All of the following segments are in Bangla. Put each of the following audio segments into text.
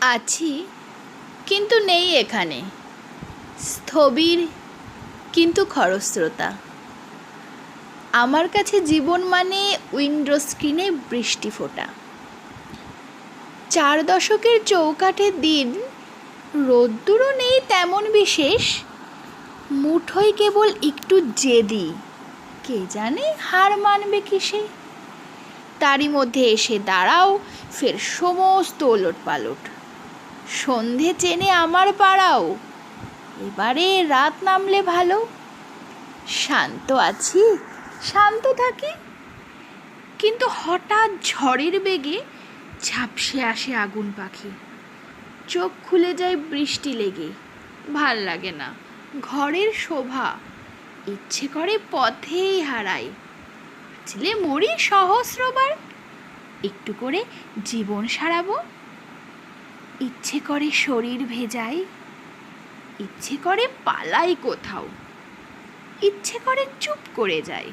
আছি, কিন্তু নেই এখানে। স্থবির, কিন্তু খরস্রোতা। আমার কাছে জীবন মানে উইন্ডো স্ক্রিনে বৃষ্টি ফোটা। চার দশকের চৌকাঠের দিন, রোদ্দুরও নেই তেমন বিশেষ। মুঠোয় কেবল একটু জেদি, কে জানে হার মানবে কিসে। তারই মধ্যে এসে দাঁড়াও, ফের সমস্ত ওলট পালট সন্ধে চেনে আমার পাড়াও। এবারে রাত নামলে ভালো। শান্ত আছি, শান্ত থাকি। কিন্তু হঠাৎ ঝড়ের বেগে ঝাপসে আসে আগুন পাখি। চোখ খুলে যায় বৃষ্টি লেগে। ভালো লাগে না। ঘরের শোভা। ইচ্ছে করে পথেই হারাই। ছেলে মরি সহস্রবার। একটু করে জীবন সারাবো। ইচ্ছে করে শরীর ভেজাই ইচ্ছে করে পালাই কোথাও, ইচ্ছে করে চুপ করে যাই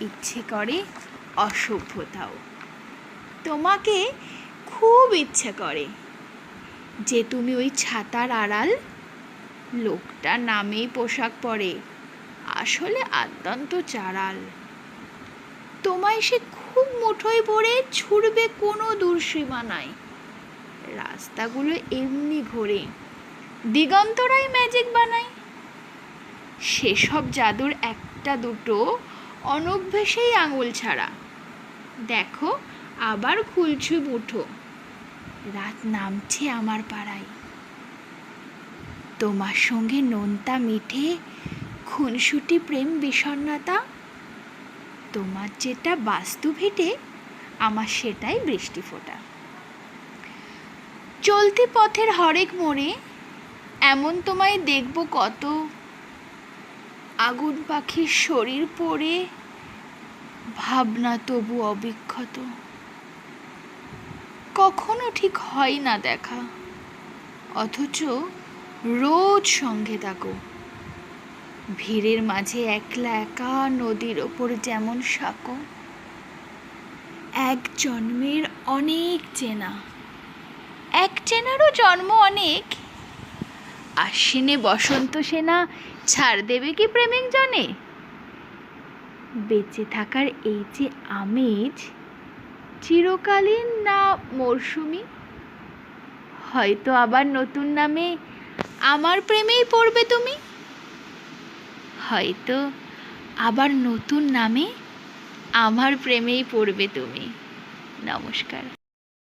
ইচ্ছে করে অসভ্যতাও। তোমাকে খুব ইচ্ছে করে যে তুমি ওই ছাতার আড়াল, লোকটা নামেই পোশাক পরে, আসলে আদ্যন্ত চারাল। তোমায় সে খুব মুঠোয় ভরে ছুড়বে কোনো দূরসীমা নাই। রাস্তাগুলো এমনি ঘোরে। দিগন্তরাই ম্যাজিক বানায়। সেসব জাদুর একটা দুটো অনভ্যেসেই আঙুল ছাড়া। দেখো, আবার খুলছু মুঠো রাত নামছে আমার পাড়ায়। তোমার সঙ্গে নোনতা মিঠে খুনসুটি প্রেম বিষণ্ণতা। তোমার যেটা বাস্তু ভেটে, আমার সেটাই বৃষ্টি ফোটা। চলতি পথের হরেক মোড়ে এমন তোমায় দেখব কত। আগুন পাখির শরীর পড়ে, ভাবনা তবু অবিক্ষত। কখনো ঠিক হয় না দেখা, অথচ রোজ সঙ্গে থাকো। ভিড়ের মাঝে একলা একা নদীর ওপর যেমন সাঁকো এক জন্মের অনেক চেনা। এক চেনারও জন্ম অনেক। আশ্বিনে বসন্ত সেনা ছাড় দেবে কি প্রেমিক জনে? বেঁচে থাকার এই যে আমেজ, চিরকালীন না মরশুমি হয়তো আবার নতুন নামে আমার প্রেমেই পড়বে তুমি? হয়তো আবার নতুন নামে আমার প্রেমেই পড়বে তুমি। নমস্কার।